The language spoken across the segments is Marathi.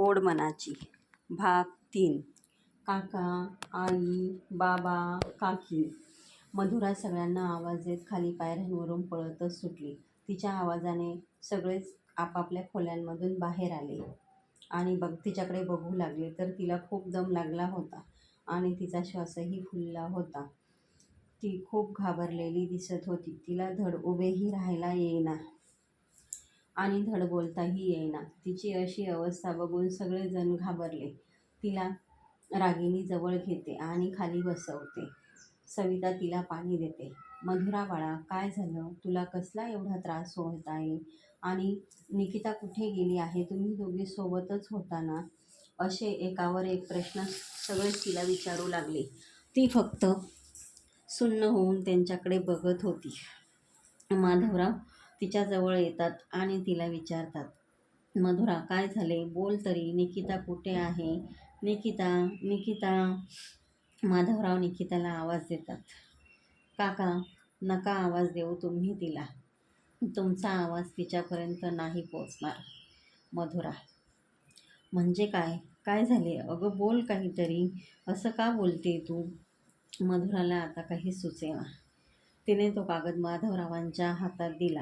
ओढ मनाची. भाग तीन. काका आई बाबा काकी. मधुरा सगळ्यांना आवाज देत खाली पायऱ्यांवरून पळतच सुटली. तिच्या आवाजाने सगळेच आपापल्या खोल्यांमधून बाहेर आले. आणि बघ तिच्याकडे बघू लागले तर तिला खूप दम लागला होता आणि तिचा श्वासही फुलला होता. ती खूप घाबरलेली दिसत होती. तिला धड उभेही राहायला येईना. आणि धड बोलताही येईना. तिची अशी अवस्था बघून सगळेजण घाबरले. तिला रागिनी जवळ घेते आणि खाली बसवते. सविता तिला पाणी देते. मधुरा बाळा काय झालं? तुला कसला एवढा त्रास होत आहे? आणि निकिता कुठे गेली आहे? तुम्ही दोघे सोबतच होता ना? असे एकावर एक प्रश्न सगळेच तिला विचारू लागले. ती फक्त सुन्न होऊन त्यांच्याकडे बघत होती. माधवराव तिच्याजवळ येतात आणि तिला विचारतात मधुरा काय झाले? बोल तरी. निकिता कुठे आहे? निकिता निकिता माधवराव निकिताला आवाज देतात. काका नका आवाज देऊ तुम्ही तिला. तुमचा आवाज तिच्यापर्यंत नाही पोचणार मधुरा म्हणजे काय? काय झाले? अगं बोल काहीतरी. असं का बोलते तू? मधुराला आता काही सुचेना. तिने तो कागद माधवरावांच्या हातात दिला.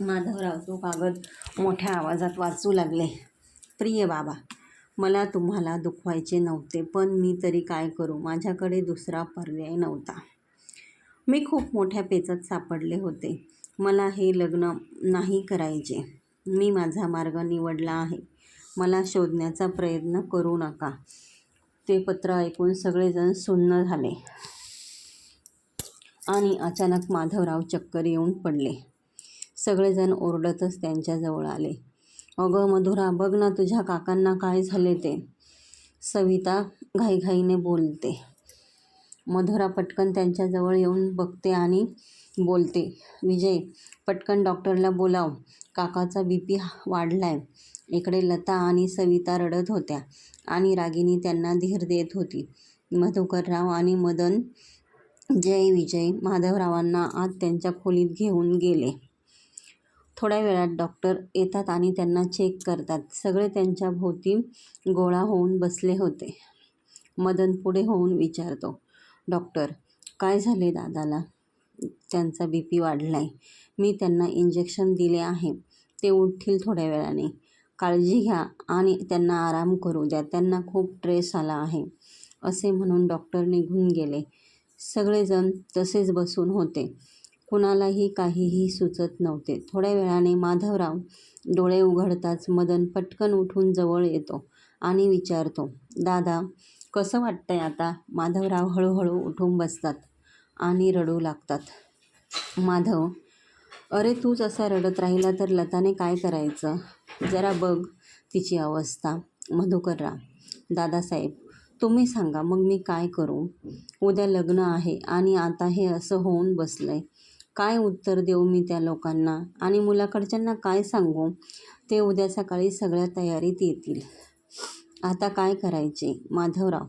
माधवराव तो कागद मोठ्या आवाजात वाचू लागले. प्रिय बाबा मला तुम्हाला दुखवायचे नव्हते पण मी तरी काय करू? माझ्याकडे दुसरा पर्याय नव्हता. मी खूप मोठ्या पेचात सापडले होते. मला हे लग्न नाही करायचे. मी माझा मार्ग निवडला आहे. मला शोधण्याचा प्रयत्न करू नका. ते पत्र ऐकून सगळेजण सुन्न झाले आणि अचानक माधवराव चक्कर येऊन पडले. सगळेजण ओरडतच त्यांच्याजवळ आले. अगं मधुरा बघ ना तुझ्या काकांना काय झाले ते. सविता घाईघाईने बोलते. मधुरा पटकन त्यांच्याजवळ येऊन बघते आणि बोलते विजय पटकन डॉक्टरला बोलाव. काकाचा बी पी वाढलाय. इकडे लता आणि सविता रडत होत्या आणि रागिनी त्यांना धीर देत होती. मधुकरराव आणि मदन जय विजय माधवरावांना आज त्यांच्या खोलीत घेऊन गेले. थोड्या वेळात डॉक्टर येतात आणि त्यांना चेक करतात. सगळे त्यांच्या भोवती गोळा होऊन बसले होते. मदन पुढे होऊन विचारतो डॉक्टर काय झाले दादाला? त्यांचा बी पी वाढला आहे मी त्यांना इंजेक्शन दिले आहे. ते उठतील थोड्या वेळाने. काळजी घ्या आणि त्यांना आराम करू द्या. त्यांना खूप ट्रेस आला आहे असे म्हणून डॉक्टर निघून गेले. सगळेजण तसेच बसून होते. कुणालाही काहीही सुचत नव्हते. थोड्या वेळाने माधवराव डोळे उघडताच मदन पटकन उठून जवळ येतो आणि विचारतो दादा कसं वाटतंय आता? माधवराव हळूहळू उठून बसतात आणि रडू लागतात. माधव अरे तूच असा रडत राहिला तर लताने काय करायचं? जरा बघ तिची अवस्था. मधुकरराव दादासाहेब तुम्ही सांगा मग मी काय करू? उद्या लग्न आहे आणि आता हे असं होऊन बसलं आहे काय उत्तर देऊ मी त्या लोकांना? आणि मुलाकडच्यांना काय सांगू? ते उद्या सकाळी सगळ्या तयारीत येतील. आता काय करायचे? माधवराव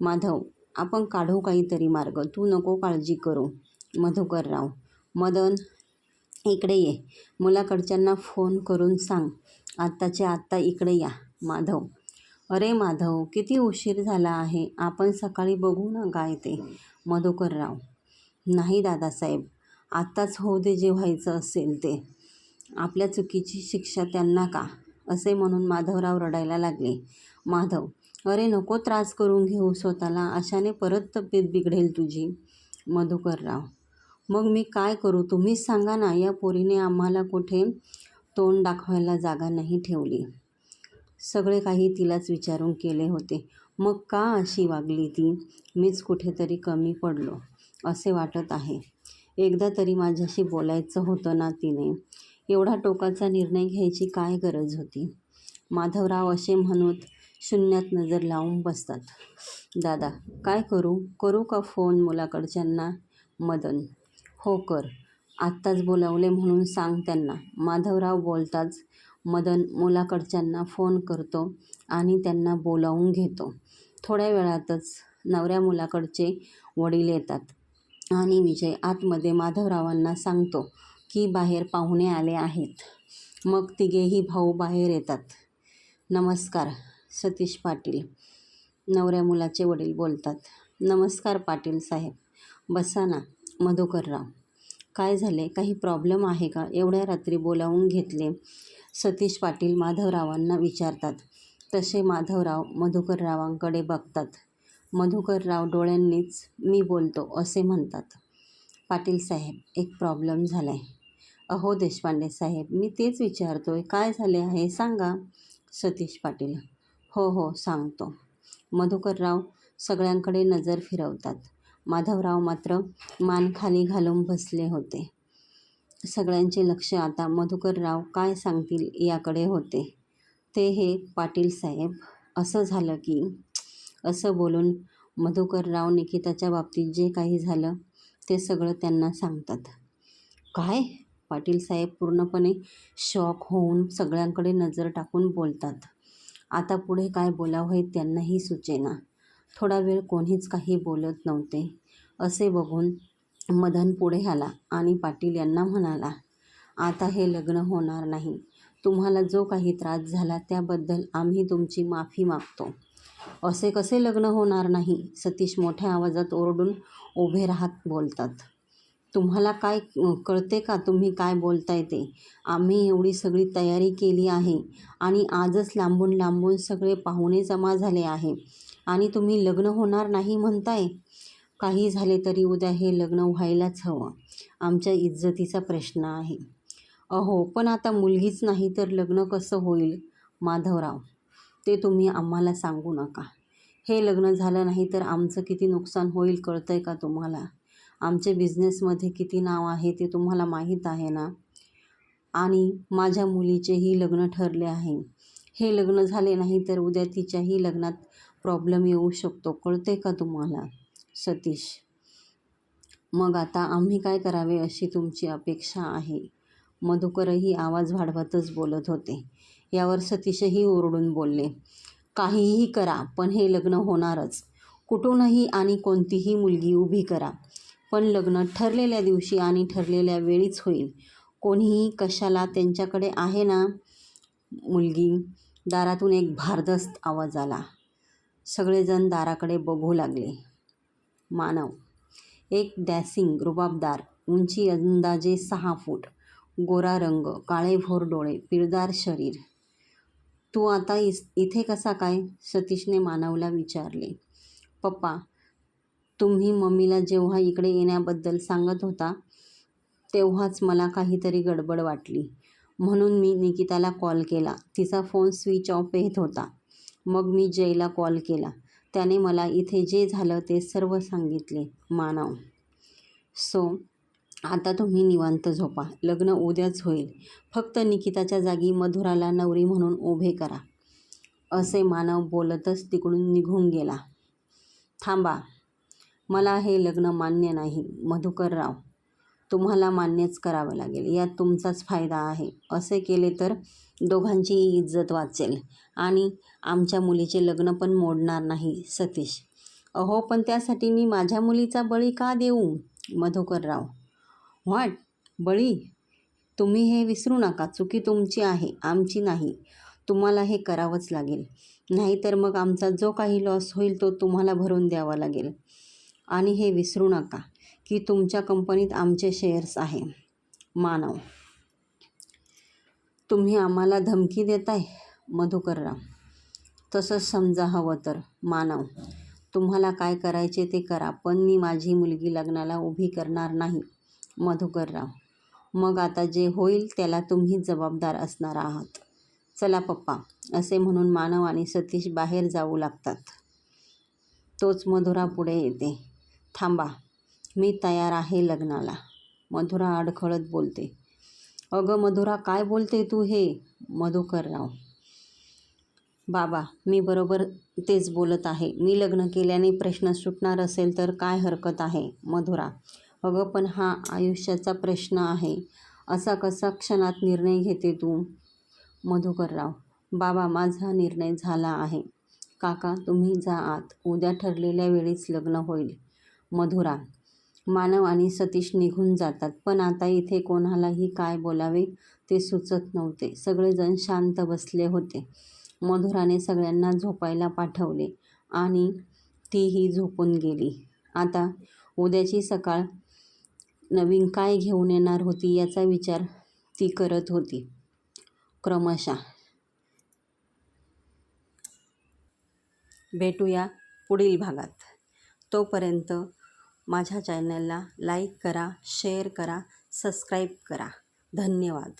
माधव आपण काढू काहीतरी मार्ग. तू नको काळजी करू मधुकरराव. मदन इकडे ये. मुलाकडच्यांना फोन करून सांग. आत्ताच्या आत्ता इकडे या. माधव अरे माधव किती उशीर झाला आहे. आपण सकाळी बघू ना काय ते. मधुकरराव नाही दादासाहेब. आत्ताच होऊ दे जे व्हायचं असेल ते. आपल्या चुकीची शिक्षा त्यांना का? असे म्हणून माधवराव रडायला लागले. माधव अरे नको त्रास करून घेऊ स्वतःला. अशाने परत तब्येत बिघडेल तुझी. मधुकरराव मग मी काय करू? तुम्हीच सांगा ना. या पोरीने आम्हाला कुठे तोंड दाखवायला जागा नाही ठेवली. सगळे काही तिलाच विचारून केले होते. मग का अशी वागली ती? मीच कुठेतरी कमी पडलो. असे वाटत आहे. एकदा तरी माझ्याशी बोलायचं होतं ना तिने. एवढा टोकाचा निर्णय घ्यायची काय गरज होती? माधवराव असे म्हणत शून्यात नजर लावून बसतात. दादा काय करू? करू का फोन मुलाकडच्यांना? मदन. हो कर. आत्ताच बोलावले म्हणून सांग त्यांना. माधवराव बोलताच मदन मुलाकडच्यांना फोन करतो आणि त्यांना बोलावून घेतो. थोड्या वेळातच नवऱ्या मुलाकडचे वडील येतात. आणि विजय आतमध्ये माधवरावांना सांगतो की बाहेर पाहुणे आले आहेत. मग तिघेही भाऊ बाहेर येतात. नमस्कार सतीश पाटील. नवऱ्या मुलाचे वडील बोलतात. नमस्कार पाटील साहेब. बसा ना मधुकरराव. काय झाले? काही प्रॉब्लेम आहे का? एवढ्या रात्री बोलावून घेतले. सतीश पाटील माधवरावांना विचारतात. तसे माधवराव मधुकररावांकडे बघतात. मधुकरराव डोळ्यांनीच मी बोलतो असे म्हणतात. पाटील साहेब एक प्रॉब्लेम झाला आहे अहो देशपांडे साहेब मी तेच विचारतोय काय झाले आहे सांगा. सतीश पाटील हो हो सांगतो. मधुकरराव सगळ्यांकडे नजर फिरवतात. माधवराव मात्र मान खाली घालून बसले होते. सगळ्यांचे लक्ष आता मधुकरराव काय सांगतील याकडे होते. ते हे पाटील साहेब असं झालं की असं बोलून मधुकरराव निकिताच्या बाबतीत जे काही झालं ते सगळं त्यांना सांगतात. काय? पाटील साहेब पूर्णपणे शॉक होऊन सगळ्यांकडे नजर टाकून बोलतात. आता पुढे काय बोलावं हे त्यांनाही सुचेना. थोडा वेळ कोणीच काही बोलत नव्हते. असे बघून मदन पुढे आला आणि पाटील यांना म्हणाला आता हे लग्न होणार नाही. तुम्हाला जो काही त्रास झाला त्याबद्दल आम्ही तुमची माफी मागतो. असे कसे लग्न होणार नाही? सतीश मोठ्या आवाजात ओरडून उभे राहत बोलतात. तुम्हाला काय कळते का तुम्ही काय बोलताय ते? आम्ही एवढी सगळी तयारी केली आहे आणि आजच लांबून लांबून सगळे पाहुणे जमा झाले आहे. आणि तुम्ही लग्न होणार नाही म्हणताय? काही झाले तरी उद्या हे लग्न व्हायलाच हवं. आमच्या इज्जतीचा प्रश्न आहे. अहो पण आता मुलगीच नाही तर लग्न कसं होईल? माधवराव ते तुम्ही आम्हाला सांगू नका. हे लग्न झालं नाही तर आमचं किती नुकसान होईल कळतं आहे का तुम्हाला? आमचे बिझनेसमध्ये किती नाव आहे ते तुम्हाला माहीत आहे ना? आणि माझ्या मुलीचेही लग्न ठरले आहे. हे लग्न झाले नाही तर उद्या तिच्याही लग्नात प्रॉब्लेम येऊ शकतो कळते का तुम्हाला? सतीश मग आता आम्ही काय करावे अशी तुमची अपेक्षा आहे? मधुकरही आवाज वाढवतच बोलत होते. यावर सतीशही ओरडून बोलले काहीही करा पण हे लग्न होणारच. कुठूनही आणि कोणतीही मुलगी उभी करा. पण लग्न ठरलेल्या दिवशी आणि ठरलेल्या वेळीच होईल. कोणीही कशाला त्यांच्याकडे आहे ना मुलगी? दारातून एक भारदस्त आवाज आला. सगळेजण दाराकडे बघू लागले. मानव एक डॅसिंग रुबाबदार उंची अंदाजे सहा फूट गोरा रंग काळेभोर डोळे पिळदार शरीर. तू आता इस इथे कसा काय? सतीशने मानवला विचारले. पप्पा तुम्ही मम्मीला जेव्हा इकडे येण्याबद्दल सांगत होता तेव्हाच मला काहीतरी गडबड वाटली. म्हणून मी निकिताला कॉल केला. तिचा फोन स्विच ऑफ येत होता. मग मी जयला कॉल केला. त्याने मला इथे जे झालं ते सर्व सांगितले. मानव. सो आता तुम्ही निवांत झोपा. लग्न उद्याच होईल. फक्त निकिताच्या जागी मधुराला नवरी म्हणून उभे करा. असे मानव बोलतच तिकडून निघून गेला. थांबा. मला हे लग्न मान्य नाही मधुकरराव. तुम्हाला मान्यच करावं लागेल. यात तुमचाच फायदा आहे. असे केले तर दोघांचीही इज्जत वाचेल. आणि आमच्या मुलीचे लग्न पण मोडणार नाही सतीश. अहो पण त्यासाठी मी माझ्या मुलीचा बळी का देऊ? मधुकरराव व्हॉट बळी तुम्ही हे विसरू नका. चुकी तुमची आहे आमची नाही. तुम्हाला हे करावंच लागेल. नाहीतर मग आमचा जो काही लॉस होईल तो तुम्हाला भरून द्यावा लागेल. आणि हे विसरू नका की तुमच्या कंपनीत आमचे शेअर्स आहे. मानव. तुम्ही आम्हाला धमकी देताय? मधुकरराव. तसंच समजा हवं तर. मानव. तुम्हाला काय करायचे ते करा पण मी माझी मुलगी लग्नाला उभी करणार नाही. मधुकरराव. मग आता जे होईल त्याला तुम्ही जबाबदार असणार आहात. चला पप्पा असे म्हणून मानव आणि सतीश बाहेर जाऊ लागतात. तोच मधुरा पुढे येते. थांबा मी तयार आहे लग्नाला. मधुरा अडखळत बोलते. अगं मधुरा काय बोलते तू हे? मधुकरराव. बाबा मी बरोबर तेच बोलत आहे. मी लग्न केल्याने प्रश्न सुटणार असेल तर काय हरकत आहे? मधुरा. अगं पण हा आयुष्याचा प्रश्न आहे. असा कसा क्षणात निर्णय घेते तू? मधुकरराव बाबा माझा निर्णय झाला आहे. काका तुम्ही जा आत. उद्या ठरलेल्या वेळीच लग्न होईल. मधुरा मानव आणि सतीश निघून जातात. पण आता इथे कोणालाही काय बोलावे ते सुचत नव्हते. सगळेजण शांत बसले होते. मधुराने सगळ्यांना झोपायला पाठवले आणि तीही झोपून गेली. आता उद्याची सकाळ नवीन काय घेऊन येणार होती याचा विचार ती करत होती. क्रमशः. भेटूया पुढील भागात. तोपर्यंत माझ्या चॅनलला लाईक करा शेअर करा सबस्क्राईब करा. धन्यवाद.